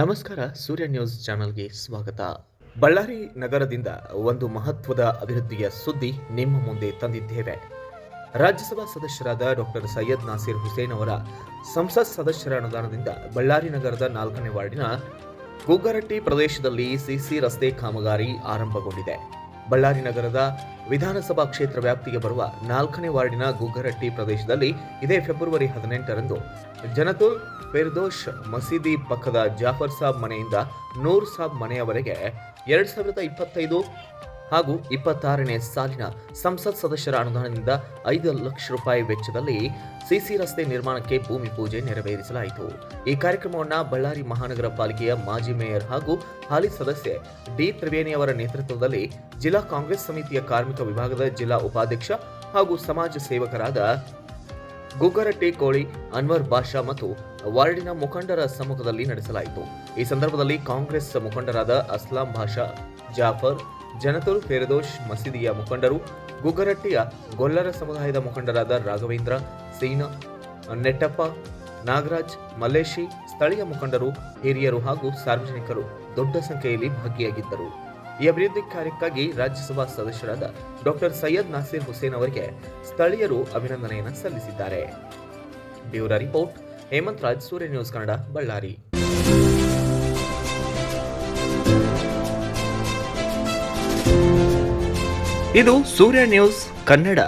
ನಮಸ್ಕಾರ, ಸೂರ್ಯ ನ್ಯೂಸ್ ಚಾನೆಲ್ಗೆ ಸ್ವಾಗತ. ಬಳ್ಳಾರಿ ನಗರದಿಂದ ಒಂದು ಮಹತ್ವದ ಅಭಿವೃದ್ಧಿಯ ಸುದ್ದಿ ನಿಮ್ಮ ಮುಂದೆ ತಂದಿದ್ದೇವೆ. ರಾಜ್ಯಸಭಾ ಸದಸ್ಯರಾದ ಡಾಕ್ಟರ್ ಸೈಯದ್ ನಾಸೀರ್ ಹುಸೇನ್ ಅವರ ಸಂಸತ್ ಸದಸ್ಯರ ಅನುದಾನದಿಂದ ಬಳ್ಳಾರಿ ನಗರದ ನಾಲ್ಕನೇ ವಾರ್ಡಿನ ಗುಗ್ಗರಟ್ಟಿ ಪ್ರದೇಶದಲ್ಲಿ ಸಿಸಿ ರಸ್ತೆ ಕಾಮಗಾರಿ ಆರಂಭಗೊಂಡಿದೆ. ಬಳ್ಳಾರಿ ನಗರದ ವಿಧಾನಸಭಾ ಕ್ಷೇತ್ರ ವ್ಯಾಪ್ತಿಗೆ ಬರುವ ನಾಲ್ಕನೇ ವಾರ್ಡಿನ ಗುಗ್ಗರಟ್ಟಿ ಪ್ರದೇಶದಲ್ಲಿ ಇದೇ ಫೆಬ್ರವರಿ ಹದಿನೆಂಟರಂದು ಜನತುಲ್ ಫಿರ್ದೋಷ್ ಮಸೀದಿ ಪಕ್ಕದ ಜಾಫರ್ ಸಾಬ್ ಮನೆಯಿಂದ ನೂರ್ ಸಾಬ್ ಮನೆಯವರೆಗೆ ಎರಡ್ ಸಾವಿರದ ಇಪ್ಪತ್ತೈದು ಹಾಗೂ ಇಪ್ಪತ್ತಾರನೇ ಸಾಲಿನ ಸಂಸತ್ ಸದಸ್ಯರ ಅನುದಾನದಿಂದ ಐದು ಲಕ್ಷ ರೂಪಾಯಿ ವೆಚ್ಚದಲ್ಲಿ ಸಿಸಿ ರಸ್ತೆ ನಿರ್ಮಾಣಕ್ಕೆ ಭೂಮಿ ಪೂಜೆ ನೆರವೇರಿಸಲಾಯಿತು. ಈ ಕಾರ್ಯಕ್ರಮವನ್ನು ಬಳ್ಳಾರಿ ಮಹಾನಗರ ಪಾಲಿಕೆಯ ಮಾಜಿ ಮೇಯರ್ ಹಾಗೂ ಹಾಲಿ ಸದಸ್ಯೆ ಡಿ ತ್ರಿವೇಣಿ ಅವರ ನೇತೃತ್ವದಲ್ಲಿ ಜಿಲ್ಲಾ ಕಾಂಗ್ರೆಸ್ ಸಮಿತಿಯ ಕಾರ್ಮಿಕ ವಿಭಾಗದ ಜಿಲ್ಲಾ ಉಪಾಧ್ಯಕ್ಷ ಹಾಗೂ ಸಮಾಜ ಸೇವಕರಾದ ಗುಗ್ಗರಟ್ಟಿ ಕೋಳಿ ಅನ್ವರ್ ಬಾಷಾ ಮತ್ತು ವಾರ್ಡಿನ ಮುಖಂಡರ ಸಮ್ಮುಖದಲ್ಲಿ ನಡೆಸಲಾಯಿತು. ಈ ಸಂದರ್ಭದಲ್ಲಿ ಕಾಂಗ್ರೆಸ್ ಮುಖಂಡರಾದ ಅಸ್ಲಾಂ ಭಾಷಾ ಜಾಫರ್ ಜನತುಲ್ ಫೆರದೋಷ್ ಮಸೀದಿಯ ಮುಖಂಡರು, ಗುಗ್ಗರಟ್ಟಿಯ ಗೊಲ್ಲರ ಸಮುದಾಯದ ಮುಖಂಡರಾದ ರಾಘವೇಂದ್ರ, ಸೀನಾ, ನೆಟ್ಟಪ್ಪ, ನಾಗರಾಜ್, ಮಲ್ಲೇಶಿ, ಸ್ಥಳೀಯ ಮುಖಂಡರು, ಹಿರಿಯರು ಹಾಗೂ ಸಾರ್ವಜನಿಕರು ದೊಡ್ಡ ಸಂಖ್ಯೆಯಲ್ಲಿ ಭಾಗಿಯಾಗಿದ್ದರು. ಈ ಅಭಿವೃದ್ಧಿ ಕಾರ್ಯಕ್ಕಾಗಿ ರಾಜ್ಯಸಭಾ ಸದಸ್ಯರಾದ ಡಾಕ್ಟರ್ ಸೈಯದ್ ನಾಸೀರ್ ಹುಸೇನ್ ಅವರಿಗೆ ಸ್ಥಳೀಯರು ಅಭಿನಂದನೆಯನ್ನು ಸಲ್ಲಿಸಿದ್ದಾರೆ. Bureau report, Hemant Raj, Surya news Kannada, Ballari. ಇದು ಸೂರ್ಯ ನ್ಯೂಸ್ ಕನ್ನಡ.